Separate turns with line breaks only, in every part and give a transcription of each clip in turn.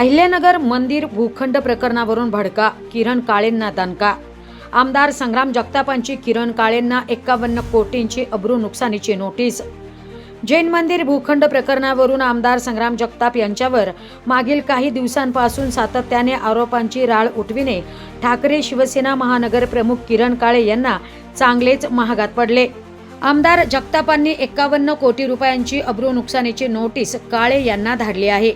अहिल्यानगर मंदिर भूखंड प्रकरणावरून भडका किरण काळेंना दणका. आमदार संग्राम जगतापांची किरण काळेंना एकावन्न कोटींची अब्रू नुकसानीची नोटीस. जैन मंदिर भूखंड प्रकरणावरून आमदार संग्राम जगताप यांच्यावर मागील काही दिवसांपासून सातत्याने आरोपांची राळ उठविणे ठाकरे शिवसेना महानगर प्रमुख किरण काळे यांना चांगलेच महागात पडले. आमदार जगतापांनी एकावन्न कोटी रुपयांची अब्रू नुकसानीची नोटीस काळे यांना धाडली आहे.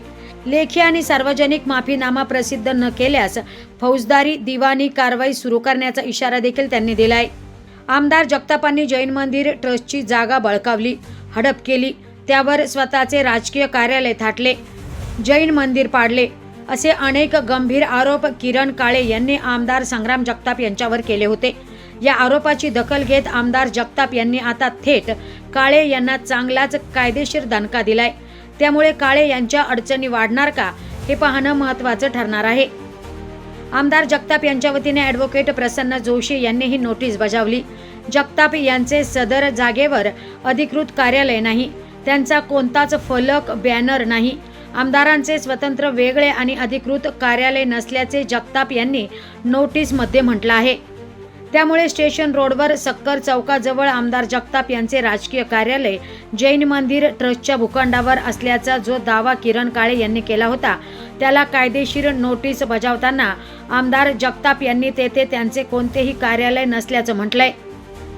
लेखी आणि सार्वजनिक माफीनामा प्रसिद्ध न केल्यास फौजदारी दिवाणी कारवाई सुरू करण्याचा इशारा देखील त्यांनी दिलाय. आमदार जगतापांनी जैन मंदिर ट्रस्टची जागा बळकावली हडप केली त्यावर स्वतःचे राजकीय कार्यालय थाटले जैन मंदिर पाडले असे अनेक गंभीर आरोप किरण काळे यांनी आमदार संग्राम जगताप यांच्यावर केले होते. या आरोपाची दखल घेत आमदार जगताप यांनी आता थेट काळे यांना चांगलाच कायदेशीर दणका दिलाय. त्यामुळे काळे यांच्या अडचणी वाढणार का हे पाहणं महत्त्वाचं ठरणार आहे. आमदार जगताप यांच्या वतीने ॲडव्होकेट प्रसन्न जोशी यांनी ही नोटीस बजावली. जगताप यांचे सदर जागेवर अधिकृत कार्यालय नाही. त्यांचा कोणताच फलक बॅनर नाही. आमदारांचे स्वतंत्र वेगळे आणि अधिकृत कार्यालय नसल्याचे जगताप यांनी नोटीसमध्ये म्हटलं आहे. त्यामुळे स्टेशन रोडवर सक्कर चौकाजवळ आमदार जगताप यांचे राजकीय कार्यालय जैन मंदिर ट्रस्टच्या भूखंडावर असल्याचा जो दावा किरण काळे यांनी केला होता त्याला कायदेशीर नोटीस बजावताना आमदार जगताप यांनी तेथे त्यांचे कोणतेही कार्यालय नसल्याचं म्हटलंय.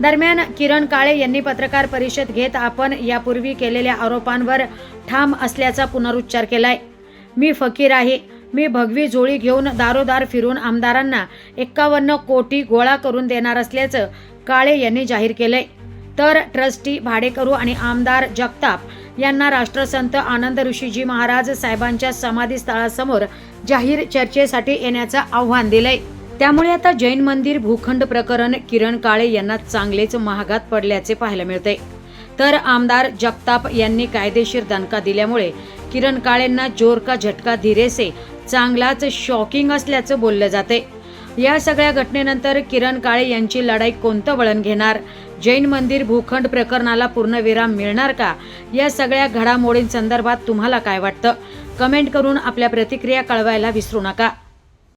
दरम्यान किरण काळे यांनी पत्रकार परिषद घेत आपण यापूर्वी केलेल्या आरोपांवर ठाम असल्याचा पुनरुच्चार केलाय. मी फकीर आहे. मी भगवी झोळी घेऊन दारोदार फिरून आमदारांना एक्कावन्न कोटी गोळा करून देणार असल्याचं काळे यांनी जाहीर केलंय. तर ट्रस्टी भाडेकरू आणि आमदार जगताप यांना राष्ट्रसंत आनंद ऋषीजी महाराज साहेबांच्या समाधीस्थळासमोर जाहीर चर्चेसाठी येण्याचं आव्हान दिलंय. त्यामुळे आता जैन मंदिर भूखंड प्रकरण किरण काळे यांना चांगलेच महागात पडल्याचे पाहायला मिळते तर आमदार जगताप यांनी कायदेशीर दणका दिल्यामुळे किरण काळेंना जोर का झटका धीरेसे चांगलाच शॉकिंग असल्याचं बोललं जाते. या सगळ्या घटनेनंतर किरण काळे यांची लढाई कोणतं वळण घेणार? जैन मंदिर भूखंड प्रकरणाला पूर्णविराम मिळणार का? या सगळ्या घडामोडींसंदर्भात तुम्हाला काय वाटतं? कमेंट करून आपल्या प्रतिक्रिया कळवायला विसरू नका.